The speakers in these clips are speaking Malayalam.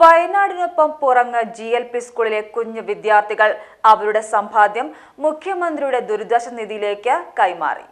വയനാടിനൊപ്പം പുറങ്ങ് ജി എൽ പി സ്കൂളിലെ കുഞ്ഞു വിദ്യാർത്ഥികൾ അവരുടെ സമ്പാദ്യം മുഖ്യമന്ത്രിയുടെ ദുരിതാശ്വാസ നിധിയിലേക്ക് കൈമാറി.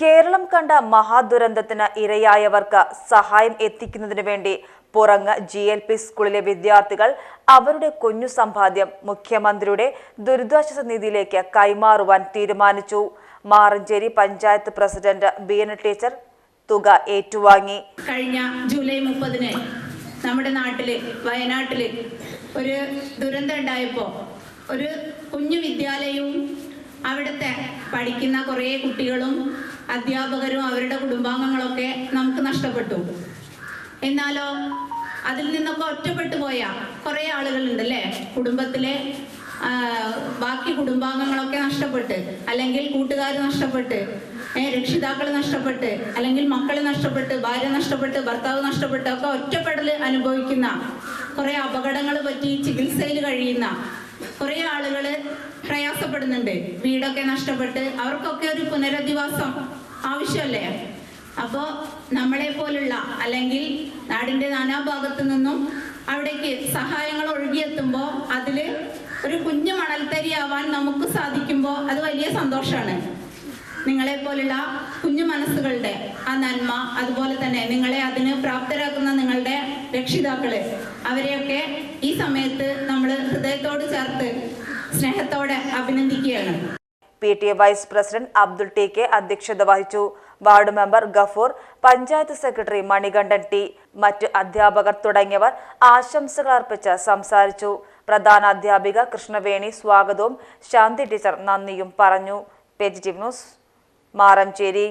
കേരളം കണ്ട മഹാദുരന്തത്തിന് ഇരയായവർക്ക് സഹായം എത്തിക്കുന്നതിനു വേണ്ടി പുറങ്ങ് ജി എൽ പി സ്കൂളിലെ വിദ്യാർത്ഥികൾ അവരുടെ കുഞ്ഞു സമ്പാദ്യം മുഖ്യമന്ത്രിയുടെ ദുരിതാശ്വാസ നിധിയിലേക്ക് കൈമാറുവാൻ തീരുമാനിച്ചു. മാറഞ്ചേരി പഞ്ചായത്ത് പ്രസിഡന്റ് ബീന ടീച്ചർ തുക ഏറ്റുവാങ്ങി. കഴിഞ്ഞ ജൂലൈ മുപ്പതിന് നമ്മുടെ നാട്ടിൽ വയനാട്ടിൽ ഒരു ദുരന്തം ഉണ്ടായപ്പോ ഒരു കുഞ്ഞു വിദ്യാലയവും അവിടുത്തെ പഠിക്കുന്ന കുറേ കുട്ടികളും അധ്യാപകരും അവരുടെ കുടുംബാംഗങ്ങളൊക്കെ നമുക്ക് നഷ്ടപ്പെട്ടു. എന്നാലോ അതിൽ നിന്നൊക്കെ ഒറ്റപ്പെട്ടു പോയ കുറേ ആളുകളുണ്ടല്ലേ? കുടുംബത്തിലെ ബാക്കി കുടുംബാംഗങ്ങളൊക്കെ നഷ്ടപ്പെട്ട് അല്ലെങ്കിൽ കൂട്ടുകാർ നഷ്ടപ്പെട്ട് രക്ഷിതാക്കൾ നഷ്ടപ്പെട്ട് അല്ലെങ്കിൽ മക്കൾ നഷ്ടപ്പെട്ട് ഭാര്യ നഷ്ടപ്പെട്ട് ഭർത്താവ് നഷ്ടപ്പെട്ട് ഒക്കെ ഒറ്റപ്പെടൽ അനുഭവിക്കുന്ന കുറെ അപകടങ്ങൾ പറ്റി ചികിത്സയിൽ കഴിയുന്ന കുറെ ആളുകൾ പ്രയാസപ്പെടുന്നുണ്ട്. വീടൊക്കെ നഷ്ടപ്പെട്ട് അവർക്കൊക്കെ ഒരു പുനരധിവാസം ആവശ്യമല്ലേ? അപ്പോൾ നമ്മളെ പോലുള്ള അല്ലെങ്കിൽ നാടിന്റെ നാനാഭാഗത്തു നിന്നും അവിടേക്ക് സഹായങ്ങൾ ഒഴുകിയെത്തുമ്പോൾ അതിൽ ഒരു കുഞ്ഞു മണൽത്തരിയാവാൻ നമുക്ക് സാധിക്കുമ്പോൾ അത് വലിയ സന്തോഷമാണ് നിങ്ങളെ പോലുള്ള കുഞ്ഞു മനസ്സുകളുടെ ആ നന്മ അതുപോലെ തന്നെ നിങ്ങളെ അതിന് പ്രാപ്തരാക്കുന്ന നിങ്ങളുടെ രക്ഷിതാക്കൾ അവരെയൊക്കെ ഈ സമയത്ത് നമ്മൾ ഹൃദയത്തോട് ചേർത്ത് സ്നേഹത്തോടെ അഭിനന്ദിക്കുകയാണ്. P T A vice president Abdul T K അധ്യക്ഷത വഹിച്ചു. Ward member Gafoor panchayat secretary Manikandan T മറ്റ് അധ്യാപകർ തുടങ്ങിയവർ ആശംസകൾ അർപ്പിച്ച് സംസാരിച്ചു. പ്രധാന അധ്യാപിക കൃഷ്ണവേണി സ്വാഗതവും. ശാന്തി ടീച്ചർ നന്ദിയും പറഞ്ഞു. Positive news Maranchery.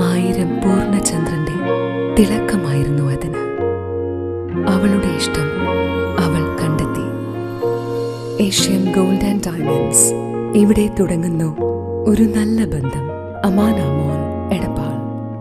ആയിരം പൂർണചന്ദ്രന്റെ തിളക്കമായിരുന്നു അതിന്. അവളുടെ ഇഷ്ടം അവൾ കണ്ടെത്തി. Asian gold and diamonds. ഇവിടെ തുടങ്ങുന്നു ഒരു നല്ല ബന്ധം. അമാനാമോൻ എടപ്പാൾ.